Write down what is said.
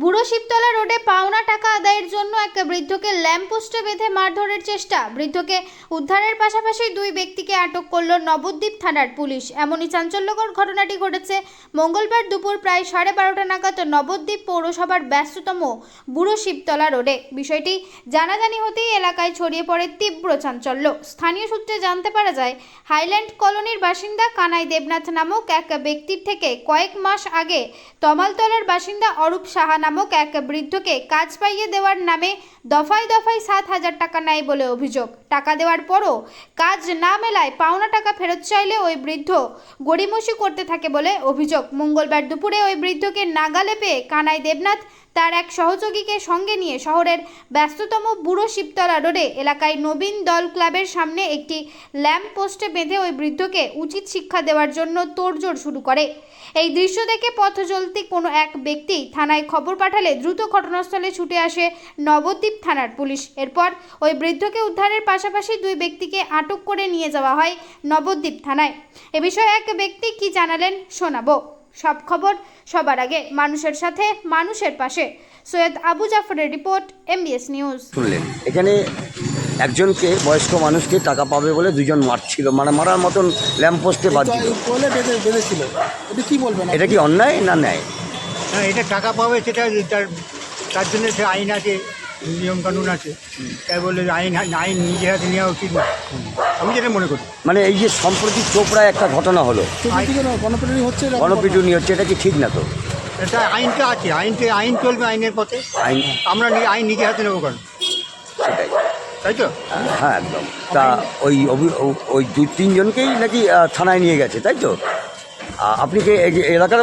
বুড়ো শিবতলা রোডে পাওনা টাকা আদায়ের জন্য এক বৃদ্ধকে ল্যাম্পপোস্টে বেঁধে মারধরের চেষ্টা। বৃদ্ধকে উদ্ধারের পাশাপাশি দুই ব্যক্তিকে আটক করল নবদ্বীপ থানার পুলিশ। এমনই চাঞ্চল্যকর ঘটনাটি ঘটেছে মঙ্গলবার দুপুর প্রায় সাড়ে বারোটা নাগাদ নবদ্বীপ পৌরসভার ব্যস্ততম বুড়ো শিবতলা রোডে। বিষয়টি জানাজানি হতেই এলাকায় ছড়িয়ে পড়ে তীব্র চাঞ্চল্য। স্থানীয় সূত্রে জানতে পারা যায়, হাইল্যান্ড কলোনির বাসিন্দা কানাই দেবনাথ নামক এক ব্যক্তির থেকে কয়েক মাস আগে তমালতলার বাসিন্দা অরূপ সাহা নামক এক বৃদ্ধকে কাজ পাইয়ে দেওয়ার নামে দফায় দফায় সাত হাজার টাকা নেয় বলে অভিযোগ। টাকা দেওয়ার পরও কাজ না মেলায় পাওনা টাকা ফেরত চাইলে ওই বৃদ্ধ গড়িমসি করতে থাকে বলে অভিযোগ। মঙ্গলবার দুপুরে ওই বৃদ্ধকে নাগালে পেয়ে কানাই দেবনাথ তার এক সহযোগীকে সঙ্গে নিয়ে শহরের ব্যস্ততম বুড়ো শিবতলা রোডে এলাকায় নবীন দল ক্লাবের সামনে একটি ল্যাম্প পোস্টে বেঁধে ওই বৃদ্ধকে উচিত শিক্ষা দেওয়ার জন্য তোড়জোড় শুরু করে। এই দৃশ্য দেখে পথ চলতি কোনো এক ব্যক্তি থানায় খবর পাঠালে দ্রুত ঘটনাস্থলে ছুটে আসে নবদ্বীপ থানার পুলিশ। এরপর ওই বৃদ্ধকে উদ্ধারের পাশাপাশি দুই ব্যক্তিকে আটক করে নিয়ে যাওয়া হয় নবদ্বীপ থানায়। এ বিষয়ে এক ব্যক্তি কি জানালেন শোনাবো। সব খবর সবার আগে মানুষের সাথে মানুষের পাশে। সৈয়দ আবু জাফরের রিপোর্ট এমবিএস নিউজ। শুনলেন। এখানে একজনকে বয়স্ক মানুষকে টাকা পাবে বলে দুজন মারছিল মানে মারার মতন ল্যাম্পপোস্টে বাঁধছিল কোলে এটা কি বলবেন এটা কি অন্যায় না ন্যায়? এটা টাকা পাবে সেটা তার তার জন্য সে আইন আছে। নিয়মকানুন আছে। তাই বলে আইন আইন নিজের হাতে নেওয়া উচিত না। আমি যেটা মনে করি। মানে এই যে সম্প্রতি চোপড়ায় একটা ঘটনা হলো গণপিটুনি হচ্ছে গণপিটুনি হচ্ছে এটা কি ঠিক না তো? এটা আইনটা আছে আইনকে আইন চলবে আইনের পথে। আইন আমরা আইন নিজে হাতে নেব কারণ সেটাই। তাই তো? হ্যাঁ একদম। তা ওই ওই দুই তিনজনকেই নাকি থানায় নিয়ে গেছে তাই তো? আপনি কি এলাকার